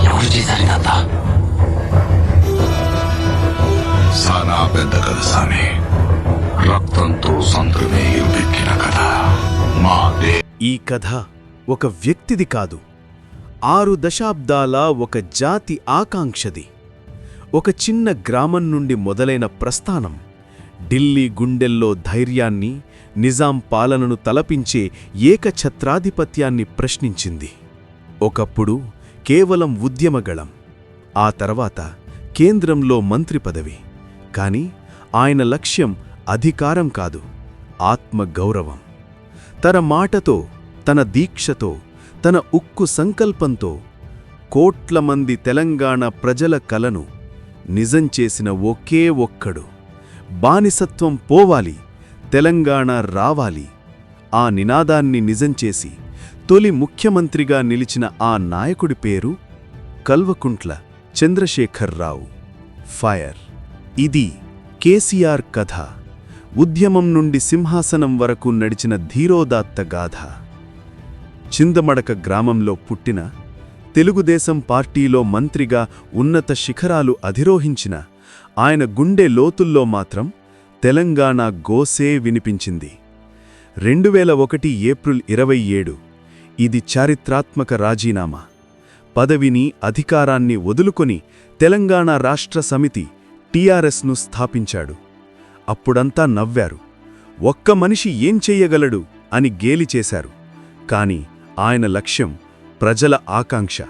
ఎవరు చేశారు ఇదంతా సానా పెద్ద కథ సామి. రక్తంతో ఎక్కిన కథ. మా దే ఈ కథ ఒక వ్యక్తిది కాదు. ఆరు దశాబ్దాల ఒక జాతి ఆకాంక్షది. ఒక చిన్న గ్రామం నుండి మొదలైన ప్రస్థానం. ఢిల్లీ గుండెల్లో ధైర్యాన్ని నిజాం పాలనను తలపించే ఏకఛత్రాధిపత్యాన్ని ప్రశ్నించింది. ఒకప్పుడు కేవలం ఉద్యమగళం. ఆ తర్వాత కేంద్రంలో మంత్రి పదవి. కాని ఆయన లక్ష్యం అధికారం కాదు ఆత్మగౌరవం. తన మాటతో తన దీక్షతో తన ఉక్కు సంకల్పంతో కోట్ల మంది తెలంగాణ ప్రజల కలను నిజం చేసిన ఒకే ఒక్కడు. బానిసత్వం పోవాలి తెలంగాణ రావాలి ఆ నినాదాన్ని నిజం చేసి తొలి ముఖ్యమంత్రిగా నిలిచిన ఆ నాయకుడి పేరు కల్వకుంట్ల చంద్రశేఖర్రావు. ఫైర్. ఇది కేసీఆర్ కథ. ఉద్యమం నుండి సింహాసనం వరకు నడిచిన ధీరోదాత్త గాథ. చిందమడక గ్రామంలో పుట్టిన తెలుగుదేశం పార్టీలో మంత్రిగా ఉన్నత శిఖరాలు అధిరోహించిన ఆయన గుండె లోతుల్లో మాత్రం తెలంగాణ గోసే వినిపించింది. రెండు వేల ఒకటి ఏప్రిల్ ఇరవై ఏడు ఇది చారిత్రాత్మక రాజీనామా. పదవిని అధికారాన్ని వదులుకొని తెలంగాణ రాష్ట్ర సమితి టీఆర్ఎస్ను స్థాపించాడు. అప్పుడంతా నవ్వారు. ఒక్క మనిషి ఏం చెయ్యగలడు అని గేలి చేశారు. కాని ఆయన లక్ష్యం ప్రజల ఆకాంక్ష.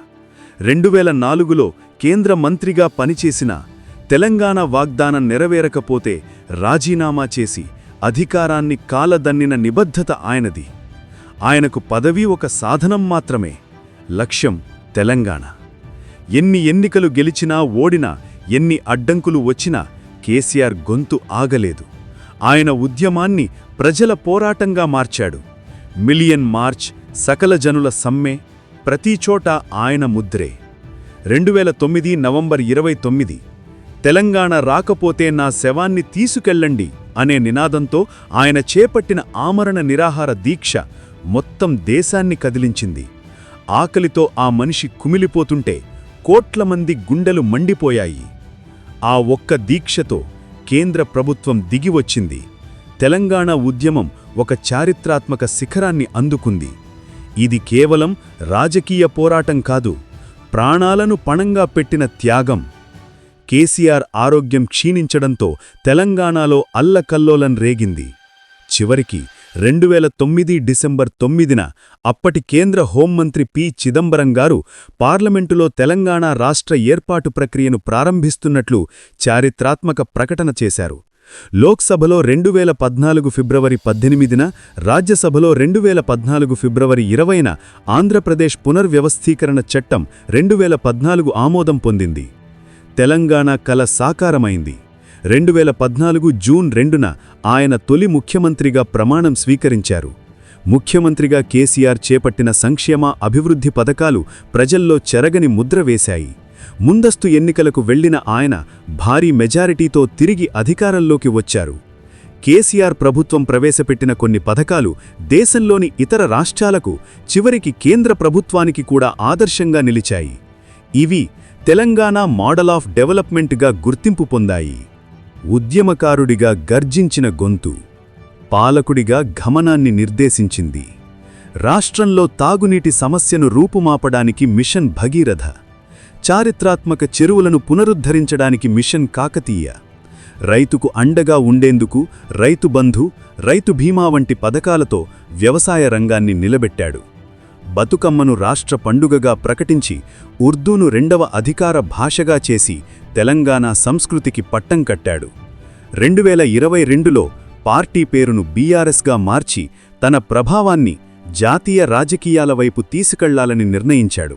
రెండువేల నాలుగులో కేంద్ర మంత్రిగా పనిచేసిన తెలంగాణ వాగ్దానం నెరవేరకపోతే రాజీనామా చేసి అధికారాన్ని కాలదన్నిన నిబద్ధత ఆయనది. ఆయనకు పదవి ఒక సాధనం మాత్రమే. లక్ష్యం తెలంగాణ. ఎన్ని ఎన్నికలు గెలిచినా ఓడినా ఎన్ని అడ్డంకులు వచ్చినా కేసీఆర్ గొంతు ఆగలేదు. ఆయన ఉద్యమాన్ని ప్రజల పోరాటంగా మార్చాడు. మిలియన్ మార్చ్ సకల జనుల సమ్మె ప్రతిచోట ఆయన ముద్రే. రెండువేల తొమ్మిది నవంబర్ ఇరవై తొమ్మిది. తెలంగాణ రాకపోతే నా శవాన్ని తీసుకెళ్ళండి అనే నినాదంతో ఆయన చేపట్టిన ఆమరణ నిరాహార దీక్ష మొత్తం దేశాన్ని కదిలించింది. ఆకలితో ఆ మనిషి కుమిలిపోతుంటే కోట్ల మంది గుండెలు మండిపోయాయి. ఆ ఒక్క దీక్షతో కేంద్ర ప్రభుత్వం దిగివచ్చింది. తెలంగాణ ఉద్యమం ఒక చారిత్రాత్మక శిఖరాన్ని అందుకుంది. ఇది కేవలం రాజకీయ పోరాటం కాదు ప్రాణాలను పణంగా పెట్టిన త్యాగం. కేసీఆర్ ఆరోగ్యం క్షీణించడంతో తెలంగాణలో అల్లకల్లోలం రేగింది. చివరికి రెండువేల తొమ్మిది డిసెంబర్ తొమ్మిదిన అప్పటి కేంద్ర హోంమంత్రి పి. చిదంబరం గారు పార్లమెంటులో తెలంగాణ రాష్ట్ర ఏర్పాటు ప్రక్రియను ప్రారంభిస్తున్నట్లు చారిత్రాత్మక ప్రకటన చేశారు. లోక్సభలో రెండువేల పద్నాలుగు ఫిబ్రవరి పద్దెనిమిదిన రాజ్యసభలో రెండువేల పద్నాలుగు ఫిబ్రవరి ఇరవైన ఆంధ్రప్రదేశ్ పునర్వ్యవస్థీకరణ చట్టం రెండువేల పద్నాలుగు ఆమోదం పొందింది. తెలంగాణ కల సాకారమైంది. రెండువేల పద్నాలుగు జూన్ రెండున ఆయన తొలి ముఖ్యమంత్రిగా ప్రమాణం స్వీకరించారు. ముఖ్యమంత్రిగా కేసీఆర్ చేపట్టిన సంక్షేమ అభివృద్ధి పథకాలు ప్రజల్లో చెరగని ముద్ర వేశాయి. ముందస్తు ఎన్నికలకు వెళ్ళిన ఆయన భారీ మెజారిటీతో తిరిగి అధికారంలోకి వచ్చారు. కేసీఆర్ ప్రభుత్వం ప్రవేశపెట్టిన కొన్ని పథకాలు దేశంలోని ఇతర రాష్ట్రాలకు చివరికి కేంద్ర ప్రభుత్వానికి కూడా ఆదర్శంగా నిలిచాయి. ఇవి తెలంగాణ మోడల్ ఆఫ్ డెవలప్మెంట్గా గుర్తింపు పొందాయి. ఉద్యమకారుడిగా గర్జించిన గొంతు పాలకుడిగా గమనాన్ని నిర్దేశించింది. రాష్ట్రంలో తాగునీటి సమస్యను రూపుమాపడానికి మిషన్ భగీరథ చారిత్రాత్మక చెరువులను పునరుద్ధరించడానికి మిషన్ కాకతీయ రైతుకు అండగా ఉండేందుకు రైతు బంధు రైతు బీమా వంటి పథకాలతో వ్యవసాయ రంగాన్ని నిలబెట్టాడు. బతుకమ్మను రాష్ట్ర పండుగగా ప్రకటించి ఉర్దూను రెండవ అధికార భాషగా చేసి తెలంగాణ సంస్కృతికి పట్టం కట్టాడు. రెండువేల ఇరవై రెండులో పార్టీ పేరును బీఆర్ఎస్గా మార్చి తన ప్రభావాన్ని జాతీయ రాజకీయాల వైపు తీసుకెళ్ళాలని నిర్ణయించాడు.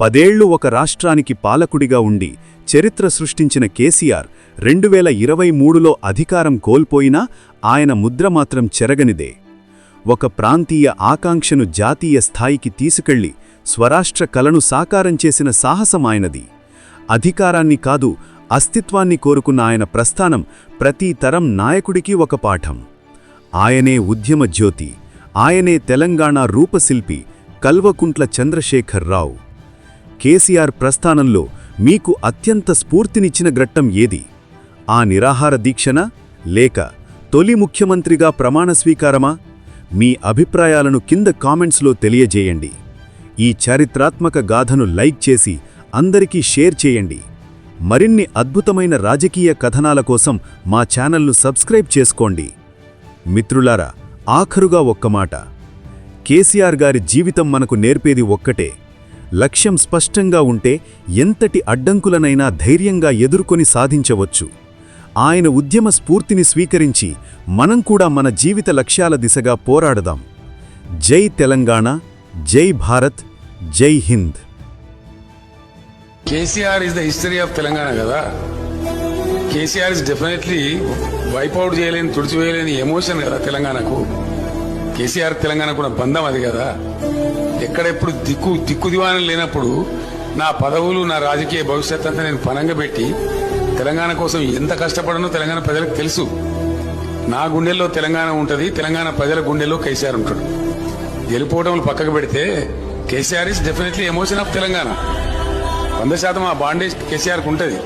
పదేళ్ళు ఒక రాష్ట్రానికి పాలకుడిగా ఉండి చరిత్ర సృష్టించిన కేసీఆర్ రెండువేల ఇరవై మూడులో అధికారం కోల్పోయినా ఆయన ముద్ర మాత్రం చెరగనిదే. ఒక ప్రాంతీయ ఆకాంక్షను జాతీయ స్థాయికి తీసుకెళ్ళి స్వరాష్ట్ర కలను సాకారం చేసిన సాహసమాయనది అధికారాన్ని కాదు అస్తిత్వాన్ని కోరుకున్న ఆయన ప్రస్థానం ప్రతి తరం నాయకుడికి ఒక పాఠం. ఆయనే ఉద్యమ జ్యోతి ఆయనే తెలంగాణ రూపశిల్పి కల్వకుంట్ల చంద్రశేఖర్ రావు. కేసీఆర్ ప్రస్థానంలో మీకు అత్యంత స్ఫూర్తినిచ్చిన గ్రట్టం ఏది? ఆ నిరాహార దీక్షన లేక తొలి ముఖ్యమంత్రిగా ప్రమాణ స్వీకారమా? మీ అభిప్రాయాలను కింద కామెంట్స్లో తెలియజేయండి. ఈ చారిత్రాత్మక గాథను లైక్ చేసి అందరికీ షేర్ చేయండి. మరిన్ని అద్భుతమైన రాజకీయ కథనాల కోసం మా ఛానల్ను సబ్స్క్రైబ్ చేసుకోండి. మిత్రులారా ఆఖరుగా ఒక్క మాట. కేసీఆర్ గారి జీవితం మనకు నేర్పేది ఒక్కటే. లక్ష్యం స్పష్టంగా ఉంటే ఎంతటి అడ్డంకులనైనా ధైర్యంగా ఎదుర్కొని సాధించవచ్చు. ఆయన ఉద్యమ స్ఫూర్తిని స్వీకరించి మనం కూడా మన జీవిత లక్ష్యాల దిశగా పోరాడదాం. జై తెలంగాణ జై భారత్ జై Hind. KCR is the history of Telangana కదా? కేసీఆర్ ఇస్ డెఫినెట్లీ వైపౌట్ చేయలేని తుడిచివేయలేని ఎమోషన్ కదా తెలంగాణకు? కేసీఆర్ తెలంగాణ కూడా బంధం అది కదా? ఎక్కడెప్పుడు దిక్కు దిక్కు దివాణం లేనప్పుడు నా పదవులు నా రాజకీయ భవిష్యత్ అంతా నేను పనంగా పెట్టి తెలంగాణ కోసం ఎంత కష్టపడనో తెలంగాణ ప్రజలకు తెలుసు. నా గుండెల్లో తెలంగాణ ఉంటుంది తెలంగాణ ప్రజల గుండెల్లో కేసీఆర్ ఉంటాడు. గెలిపోవటంలు పక్కకు పెడితే KCR is definitely emotion of Telangana. వంద శాతం ఆ బాండేజ్ కేసీఆర్కి ఉంటుంది.